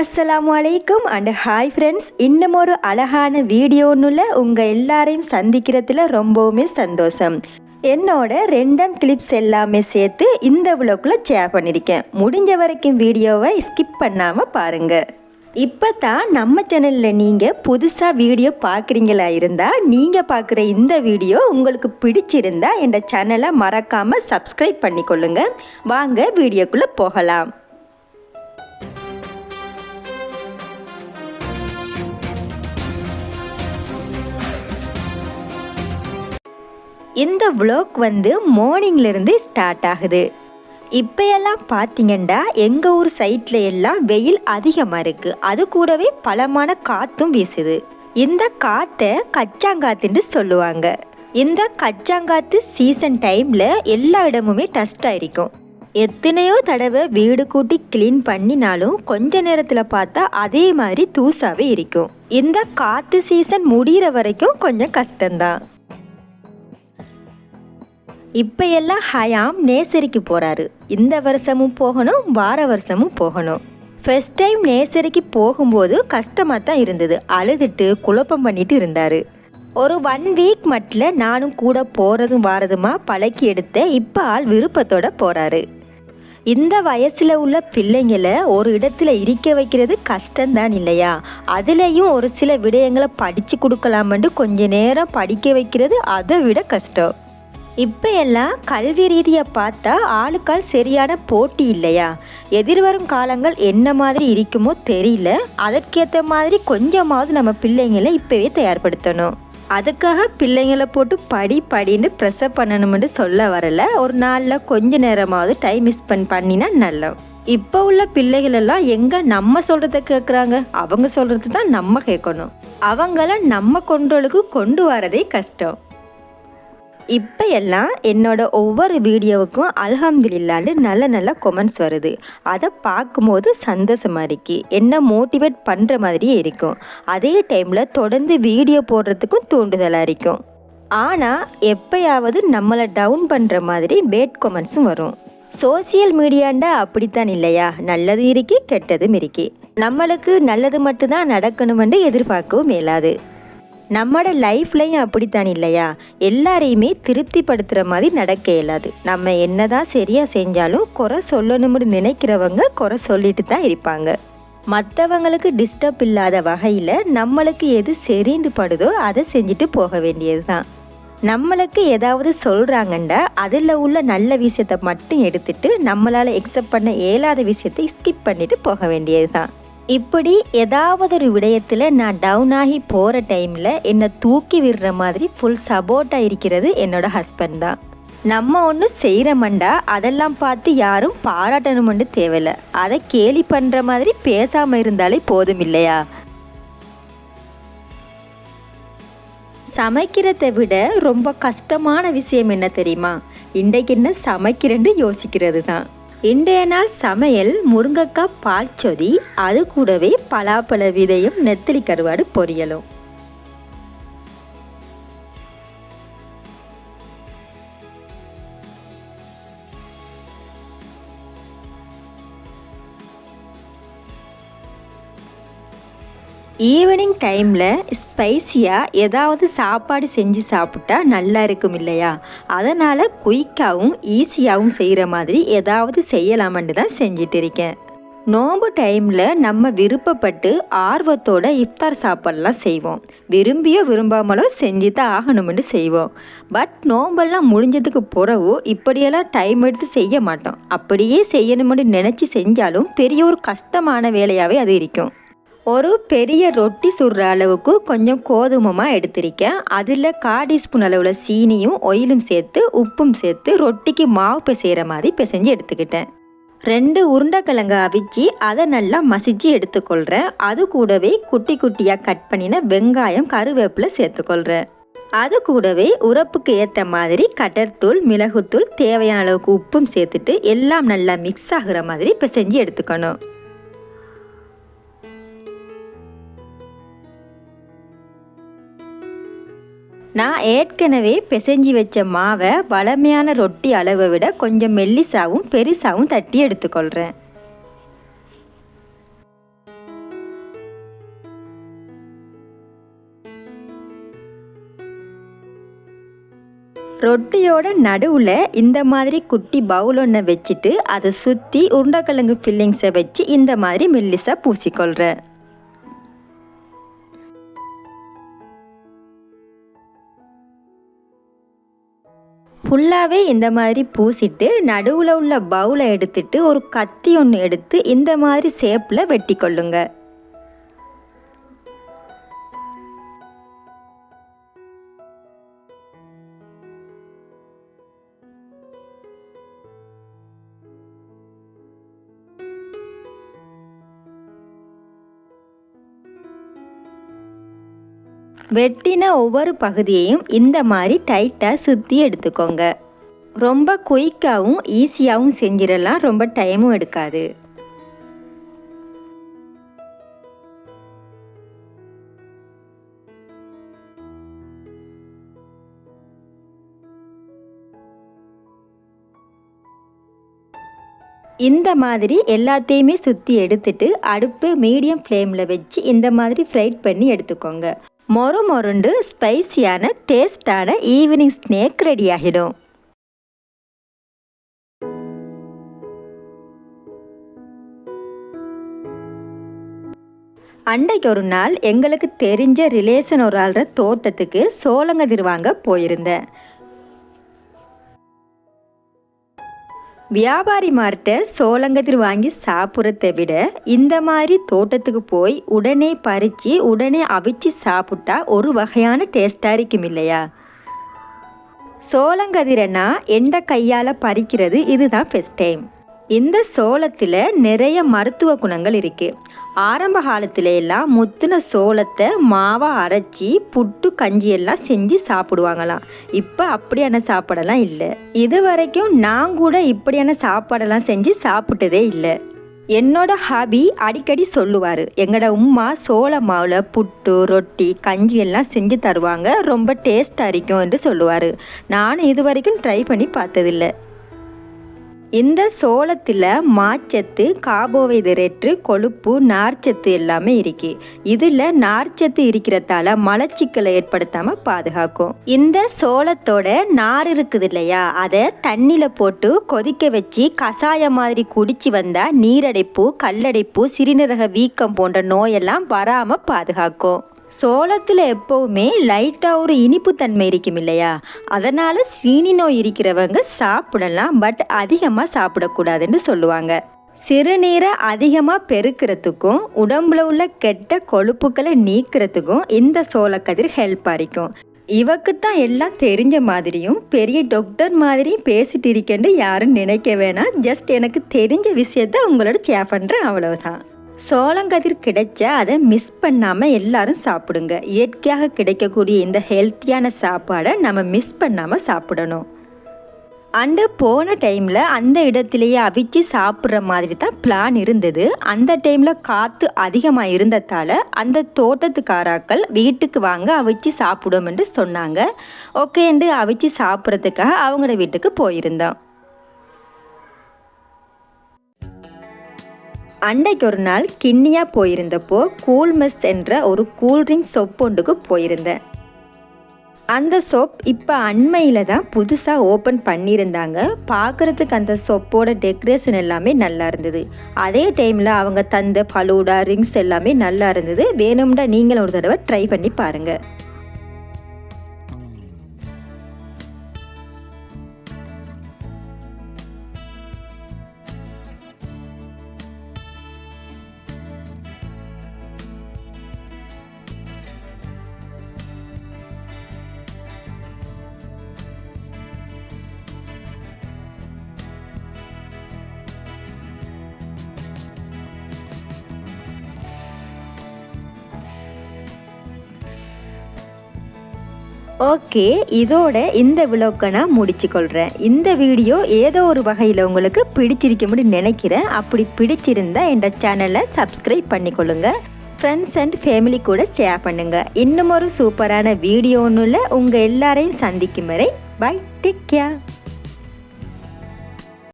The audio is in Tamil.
அஸ்லாம் வலைக்கும் அண்ட் ஹாய் ஃப்ரெண்ட்ஸ் இன்னும் ஒரு அழகான வீடியோன்னுல உங்கள் எல்லாரையும் சந்திக்கிறதுல ரொம்பவுமே சந்தோஷம். என்னோட ரெண்டம் கிளிப்ஸ் எல்லாமே சேர்த்து இந்த விளக்குள்ள ஷேர் பண்ணியிருக்கேன் முடிஞ்ச வரைக்கும் வீடியோவை ஸ்கிப் பண்ணாமல் பாருங்கள் இப்போ தான் நம்ம சேனலில் நீங்கள் புதுசாக வீடியோ பார்க்குறீங்களா இருந்தால் நீங்கள் பார்க்குற இந்த வீடியோ உங்களுக்கு பிடிச்சிருந்தா என் சேனலை மறக்காமல் சப்ஸ்கிரைப் பண்ணிக்கொள்ளுங்கள் வாங்க வீடியோக்குள்ளே போகலாம். இந்த விளாக் வந்து மார்னிங்லேருந்து ஸ்டார்ட் ஆகுது. இப்போ எல்லாம் பார்த்தீங்கன்னா எங்கள் ஊர் சைட்டில் எல்லாம் வெயில் அதிகமாக இருக்குது அது கூடவே பலமான காற்றும் வீசுது. இந்த காற்றை கச்சாங்காத்துன்னு சொல்லுவாங்க. இந்த கச்சாங்காத்து சீசன் டைமில் எல்லா இடமுமே டஸ்ட்டாக இருக்கும் எத்தனையோ தடவை வீடு கூட்டி க்ளீன் பண்ணினாலும் கொஞ்ச நேரத்தில் பார்த்தா அதே மாதிரி தூசாவே இருக்கும். இந்த காற்று சீசன் முடிகிற வரைக்கும் கொஞ்சம் கஷ்டம்தான். இப்போ எல்லாம் ஹயாம் நேசரிக்கு போகிறாரு இந்த வருஷமும் போகணும் வார வருஷமும் போகணும். ஃபர்ஸ்ட் டைம் நேசரிக்கு போகும்போது கஷ்டமாக தான் இருந்தது. அழுதுட்டு குழப்பம் பண்ணிட்டு இருந்தார். ஒரு ஒன் வீக் மட்டில் நானும் கூட போகிறதும் வாரதுமா பழக்கி எடுத்த இப்போ ஆள் விருப்பத்தோட போகிறாரு இந்த வயசில் உள்ள பிள்ளைங்களை ஒரு இடத்துல இருக்க வைக்கிறது கஷ்டம்தான் இல்லையா? அதுலேயும் ஒரு சில விடயங்களை படித்து கொடுக்கலாமென்று கொஞ்ச நேரம் படிக்க வைக்கிறது அதை விட கஷ்டம். இப்போ எல்லாம் கல்வி ரீதியாக பார்த்தா ஆளுக்கால் சரியான போட்டி இல்லையா? எதிர்வரும் காலங்கள் என்ன மாதிரி இருக்குமோ தெரியல. அதற்கேற்ற மாதிரி கொஞ்சமாவது நம்ம பிள்ளைங்களை இப்போவே தயார்படுத்தணும். அதுக்காக பிள்ளைங்களை போட்டு படி படின்னு ப்ரெஷர் பண்ணணும்னு சொல்ல வரல. ஒரு நாளில் கொஞ்ச நேரமாவது டைம் ஸ்பெண்ட் பண்ணினா நல்ல இப்போ உள்ள பிள்ளைகள் எல்லாம் எங்கே நம்ம சொல்கிறத கேட்குறாங்க அவங்க சொல்கிறது தான் நம்ம கேட்கணும் அவங்கள நம்ம கொண்டோளுக்கு கொண்டு வரதே கஷ்டம். இப்போ எல்லாம் என்னோட ஒவ்வொரு வீடியோவுக்கும் அல்ஹம்துலில்லான்னு நல்ல நல்ல கொமெண்ட்ஸ் வருது. அதை பார்க்கும்போது சந்தோஷமாக இருக்கு. என்ன மோட்டிவேட் பண்ணுற மாதிரியே இருக்கும். அதே டைமில் தொடர்ந்து வீடியோ போடுறதுக்கும் தூண்டுதலாக இருக்கும். ஆனால் எப்பயாவது நம்மளை டவுன் பண்ணுற மாதிரி பேட் கொமெண்ட்ஸும் வரும். சோசியல் மீடியாண்டா அப்படித்தான் இல்லையா? நல்லது இருக்கி கெட்டதும் இருக்கி. நம்மளுக்கு நல்லது மட்டும்தான் நடக்கணும்னு எதிர்பார்க்கவும் இயலாது. நம்மளோட லைஃப்லையும் அப்படித்தான் இல்லையா? எல்லாரையுமே திருப்திப்படுத்துகிற மாதிரி நடக்க இயலாது. நம்ம என்னதான் சரியாக செஞ்சாலும் குறை சொல்லணும்னு நினைக்கிறவங்க குறை சொல்லிட்டு தான் இருப்பாங்க. மற்றவங்களுக்கு டிஸ்டர்ப் இல்லாத வகையில் நம்மளுக்கு எது சரின்னு படுதோ அதை செஞ்சுட்டு போக வேண்டியது தான் நம்மளுக்கு ஏதாவது சொல்கிறாங்கண்டா அதில் உள்ள நல்ல விஷயத்தை மட்டும் எடுத்துட்டு நம்மளால் எக்ஸப்ட் பண்ண இயலாத விஷயத்தை ஸ்கிப் பண்ணிட்டு போக வேண்டியது தான் இப்படி ஏதாவது ஒரு விடயத்தில் நான் டவுன் ஆகி போகிற டைமில் என்னை தூக்கி விடுற மாதிரி ஃபுல் சப்போர்ட்டாக இருக்கிறது என்னோட ஹஸ்பண்ட் தான். நம்ம ஒன்று செய்கிறமண்டா அதெல்லாம் பார்த்து யாரும் பாராட்டணுமெண்டு தேவையில்ல. அதை கேலி பண்ணுற மாதிரி பேசாமல் இருந்தாலே போதும் இல்லையா? சமைக்கிறதை விட ரொம்ப கஷ்டமான விஷயம் என்ன தெரியுமா? இன்றைக்கு என்ன சமைக்கிறேன்னு யோசிக்கிறது தான். இன்றைய நாள் சமையல் முருங்கைக்காய் பால்ச்சொதி அது கூடவே பலாப்பழ விதையும் நெத்திலி கருவாடு பொரியலும். ஈவினிங் டைமில் ஸ்பைசியாக ஏதாவது சாப்பாடு செஞ்சு சாப்பிட்டா நல்லா இருக்கும் இல்லையா? அதனால் குயிக்காகவும் ஈஸியாகவும் செய்கிற மாதிரி ஏதாவது செய்யலாமன்ட்டு தான் செஞ்சிட்டு இருக்கேன். நோம்பு டைமில் நம்ம விருப்பப்பட்டு ஆர்வத்தோட இஃப்தார் சாப்பாடெல்லாம் செய்வோம். விரும்பியோ விரும்பாமலோ செஞ்சு தான் ஆகணும்னு செய்வோம். பட் நோம்பெல்லாம் முடிஞ்சதுக்கு பிறகு இப்படியெல்லாம் டைம் எடுத்து செய்ய மாட்டோம். அப்படியே செய்யணும்னு நினச்சி செஞ்சாலும் பெரிய ஒரு கஷ்டமான வேலையாகவே அது இருக்கும். ஒரு பெரிய ரொட்டி சுடுற அளவுக்கு கொஞ்சம் கோதுமமாக எடுத்திருக்கேன். அதில் கால் டீஸ்பூன் அளவில் சீனியும் ஒயிலும் சேர்த்து உப்பும் சேர்த்து ரொட்டிக்கு மாவு பிசைகிற மாதிரி பிசைஞ்சு எடுத்துக்கிட்டேன். ரெண்டு உருண்டைக்கிழங்கு அவிச்சு அதை நல்லா மசிச்சு எடுத்துக்கொள்கிறேன் அது கூடவே குட்டி குட்டியாக கட் பண்ணின வெங்காயம் கருவேப்பிலை சேர்த்துக்கொள்கிறேன் அது கூடவே உரப்புக்கு ஏற்ற மாதிரி கடற்தூள் மிளகுத்தூள் தேவையான அளவுக்கு உப்பும் சேர்த்துட்டு எல்லாம் நல்லா மிக்ஸ் ஆகுற மாதிரி பிசைஞ்சு எடுத்துக்கணும். நான் ஏற்கனவே பிசைஞ்சி வச்ச மாவை வளமையான ரொட்டி அளவை விட கொஞ்சம் மெல்லிசாவும் பெருசாகவும் தட்டி எடுத்துக்கொள்கிறேன் ரொட்டியோட நடுவில் இந்த மாதிரி குட்டி பவுல் ஒன்று வச்சுட்டு அதை சுற்றி உருண்டைக்கிழங்கு ஃபில்லிங்ஸை வச்சு இந்த மாதிரி மெல்லிசாக பூசிக்கொள்கிறேன் ஃபுல்லாகவே இந்த மாதிரி பூசிட்டு நடுவில் உள்ள பவுலை எடுத்துட்டு ஒரு கத்தி ஒன்று எடுத்து இந்த மாதிரி ஷேப்பில் வெட்டி கொள்ளுங்கள் வெட்டின ஒவ்வொரு பகுதியையும் இந்த மாதிரி டைட்டாக சுற்றி எடுத்துக்கோங்க. ரொம்ப குயிக்காகவும் ஈஸியாகவும் செஞ்சிடலாம். ரொம்ப டைமும் எடுக்காது. இந்த மாதிரி எல்லாத்தையுமே சுற்றி எடுத்துட்டு அடுப்பு மீடியம் ஃப்ளேமில் வச்சு இந்த மாதிரி ஃப்ரைட் பண்ணி எடுத்துக்கோங்க. மொறு மொருண்டு ஸ்பைசியான டேஸ்டான ஈவினிங் ஸ்நேக் ரெடி ஆகிடும் அன்றைக்கு ஒரு நாள் எங்களுக்கு தெரிஞ்ச ரிலேஷன் ஒரு ஆள்ற தோட்டத்துக்கு சோளங்கதிர் வாங்க போயிருந்தேன். வியாபாரி மார்கிட்ட சோளங்கதிர் வாங்கி சாப்பிட்றத விட இந்த மாதிரி தோட்டத்துக்கு போய் உடனே பறித்து உடனே அவிச்சு சாப்பிட்டா ஒரு வகையான டேஸ்ட்டாக இருக்கும் இல்லையா? சோளங்கதிரனா எந்த கையால் பறிக்கிறது இதுதான் ஃபஸ்ட் டைம் இந்த சோளத்தில் நிறைய மருத்துவ குணங்கள் இருக்குது ஆரம்ப காலத்துல எல்லாம் முத்தின சோளத்தை மாவை அரைச்சி புட்டு கஞ்சி எல்லாம் செஞ்சு சாப்பிடுவாங்களாம். இப்போ அப்படியான சாப்பாடெல்லாம் இல்லை. இது வரைக்கும் நான் கூட இப்படியான சாப்பாடெல்லாம் செஞ்சு சாப்பிட்டதே இல்லை. என்னோட ஹாபி அடிக்கடி சொல்லுவார் எங்களோட உம்மா சோள மாவில் புட்டு ரொட்டி கஞ்சி எல்லாம் செஞ்சு தருவாங்க. ரொம்ப டேஸ்ட்டாக இருக்கும் என்று சொல்லுவார். நானும் இது வரைக்கும் ட்ரை பண்ணி பார்த்ததில்லை. இந்த சோளத்தில் மாச்சத்து கார்போஹைட்ரேட்டு கொழுப்பு நார்ச்சத்து எல்லாமே இருக்கு. இதில் நார்ச்சத்து இருக்கிறதால மலச்சிக்கலை ஏற்படுத்தாமல் பாதுகாக்கும். இந்த சோளத்தோட நார் இருக்குது இல்லையா? அதை தண்ணியில் போட்டு கொதிக்க வச்சு கஷாயம் மாதிரி குடிச்சு வந்தால் நீரடைப்பு கல்லடைப்பு சிறுநீரக வீக்கம் போன்ற நோயெல்லாம் வராமல் பாதுகாக்கும். சோளத்தில் எப்போவுமே லைட்டாக ஒரு இனிப்பு தன்மை இருக்கும் இல்லையா? அதனால் சீனி நோய் இருக்கிறவங்க சாப்பிடலாம் பட் அதிகமாக சாப்பிடக்கூடாதுன்னு சொல்லுவாங்க. சிறுநீரை அதிகமாக பெருக்கிறதுக்கும் உடம்புல உள்ள கெட்ட கொழுப்புக்களை நீக்கிறதுக்கும் இந்த சோளக்கதிர் ஹெல்ப் ஆரிக்கும் இவக்கு தான் எல்லாம் தெரிஞ்ச மாதிரியும் பெரிய டாக்டர் மாதிரியும் பேசிட்டு இருக்கேன்னு யாரும் நினைக்க வேணாம். ஜஸ்ட் எனக்கு தெரிஞ்ச விஷயத்த உங்களோட ஷேர் பண்ணுறேன் அவ்வளவுதான். சோளங்கதிர் கிடைச்ச அதை மிஸ் பண்ணாமல் எல்லாரும் சாப்பிடுங்க. இயற்கையாக கிடைக்கக்கூடிய இந்த ஹெல்த்தியான சாப்பாடை நம்ம மிஸ் பண்ணாமல் சாப்பிடணும். அண்டு போன டைமில் அந்த இடத்துலையே அவிச்சு சாப்பிட்ற மாதிரி தான் பிளான் இருந்தது. அந்த டைமில் காற்று அதிகமாக இருந்ததால் அந்த தோட்டத்துக்காராக்கள் வீட்டுக்கு வாங்க அவிச்சு சாப்பிடும் என்று சொன்னாங்க. ஓகேண்டு அவிச்சு சாப்பிட்றதுக்காக அவங்களோட வீட்டுக்கு போயிருந்தோம். அன்றைக்கு ஒரு நாள் கிண்ணியாக போயிருந்தப்போ கூல் கூல்மெஸ் என்ற ஒரு கூல்ட்ரிங்க் சோப் ஒன்றுக்கு போயிருந்தேன். அந்த சோப் இப்போ அண்மையில் தான் புதுசாக ஓப்பன் பண்ணியிருந்தாங்க. பார்க்குறதுக்கு அந்த சோப்போட டெக்கரேஷன் எல்லாமே நல்லா இருந்தது. அதே டைமில் அவங்க தந்த பலூடா ரிங்ஸ் எல்லாமே நல்லா இருந்தது. வேணும்னா நீங்களும் ஒரு தடவை ட்ரை பண்ணி பாருங்கள் ஓகே இதோட இந்த விளோக்கை நான் முடிச்சுக்கொள்கிறேன் இந்த வீடியோ ஏதோ ஒரு வகையில் உங்களுக்கு பிடிச்சிருக்கும்படி நினைக்கிறேன். அப்படி பிடிச்சிருந்தா என் சேனலை சப்ஸ்கிரைப் பண்ணிக்கொள்ளுங்க. ஃப்ரெண்ட்ஸ் அண்ட் ஃபேமிலி கூட ஷேர் பண்ணுங்கள் இன்னும் ஒரு சூப்பரான வீடியோ ஒன்றுல உங்கள் எல்லாரையும் சந்திக்கும் வரை பை டேக் கேர்